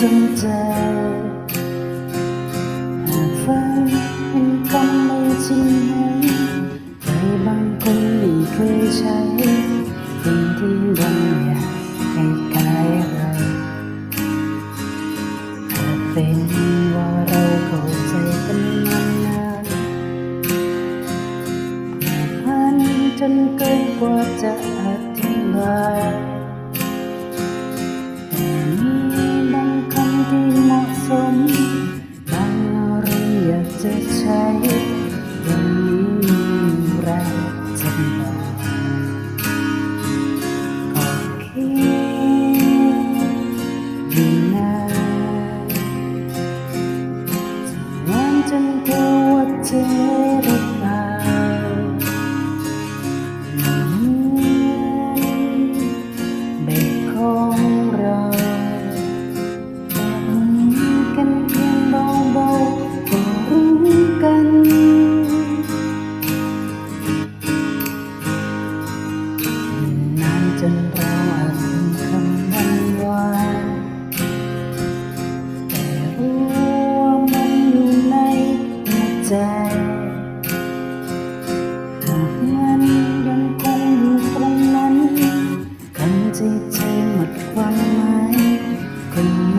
ยสนใจหากฝันเป็นคำไม่จริงนั้นใครบางคนไม่เคยใช้สิ่งที่บางอย่างคล้ายๆเราหากเป็นว่าเราเข้าใจกันมานานผูกพันจนเกินกว่าจะอธิบาย วันจนกลัวว่าเจะหรือเปล่าเบ็ดของเราแต่มีกันเพียงเบาๆก็รู้กัน นานจนเร คำที่ใจหมดความหมายคน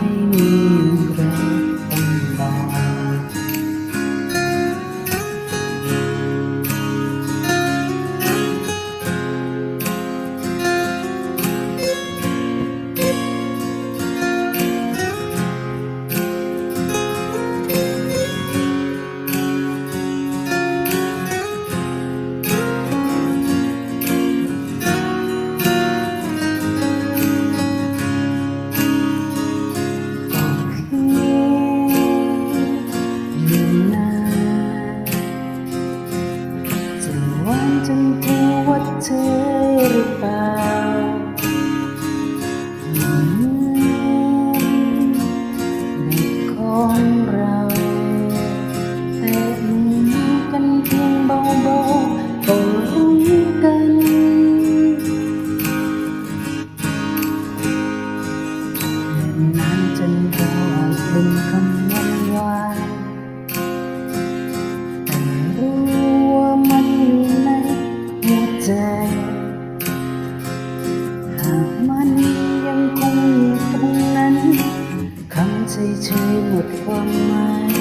ยังคงอยู่ตรงนั้นคำเฉยๆหมดความหมาย